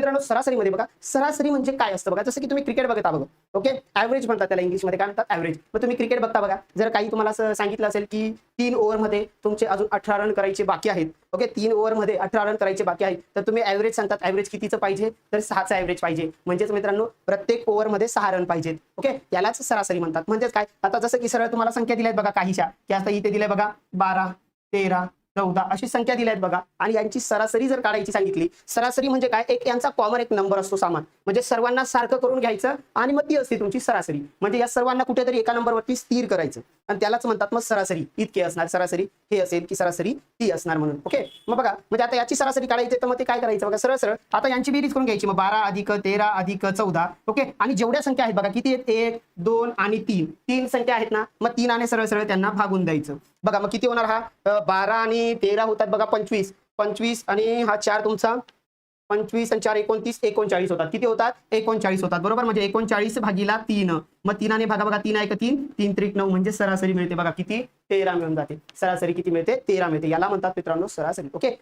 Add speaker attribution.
Speaker 1: मित्रांनो सरासरीमध्ये बघा. सरासरी म्हणजे काय असतं बघा? जसं की तुम्ही क्रिकेट बघता बघा. ओके ऍव्हरेज म्हणतात त्याला इंग्लिशमध्ये काय म्हणतात? ऍव्हरेज मग तुम्ही क्रिकेट बघता बघा. जर काही तुम्हाला सांगितलं असेल की तीन ओव्हरमध्ये तुमचे अजून अठरा रन करायचे बाकी आहेत. ओके तीन ओव्हरमध्ये अठरा रन करायचे बाकी आहेत. तर तुम्ही ऍव्हरेज सांगतात ऍव्हरेज कितीचं पाहिजे? तर सहाचं ऍव्हरेज पाहिजे. म्हणजेच मित्रांनो प्रत्येक ओव्हरमध्ये सहा रन पाहिजेत. ओके यालाच सरासरी म्हणतात. म्हणजेच काय? आता जसं की सरळ तुम्हाला संख्या दिल्यात बघा काहीशा. की आता इथे दिल्या बघा बारा तेरा चौदा अशी संख्या दिल्या आहेत बघा. आणि यांची सरासरी जर काढायची सांगितली सरासरी म्हणजे काय? एक यांचा कॉमन एक नंबर असतो सामान. म्हणजे सर्वांना सारखं करून घ्यायचं आणि मग ती असते तुमची सरासरी. म्हणजे या सर्वांना कुठेतरी एका नंबरवरती स्थिर करायचं. आणि त्यालाच म्हणतात मग सरासरी. इतके असणार सरासरी हे असेल की सरासरी ती असणार म्हणून. ओके मग बघा म्हणजे आता याची सरासरी काढायची तर मग ते काय करायचं? बघा सरळ सरळ. आता यांची बेरीज करून घ्यायची. मग बारा अधिक तेरा अधिक चौदा. ओके आणि जेवढ्या संख्या आहेत बघा किती आहेत? एक दोन आणि तीन. तीन संख्या आहेत ना मग तीन आणि सरळ सरळ त्यांना भागून द्यायचं. बघा मग किती होणार हा? बारा आणि तेरा होतात बघा पंचवीस. पंचवीस आणि हा चार तुमचा पंचवीस आणि चार एकोणतीस एकोणचाळीस होतात. किती होतात? एकोणचाळीस होतात. बरोबर? म्हणजे एकोणचाळीस भागीला तीन. मग तीनाने भागा बघा तीन आहे का तीन तीन त्रिक नऊ म्हणजे सरासरी मिळते बघा. किती? तेरा मिळून जाते. सरासरी किती मिळते? तेरा मिळते. याला म्हणतात मित्रांनो सरासरी. ओके?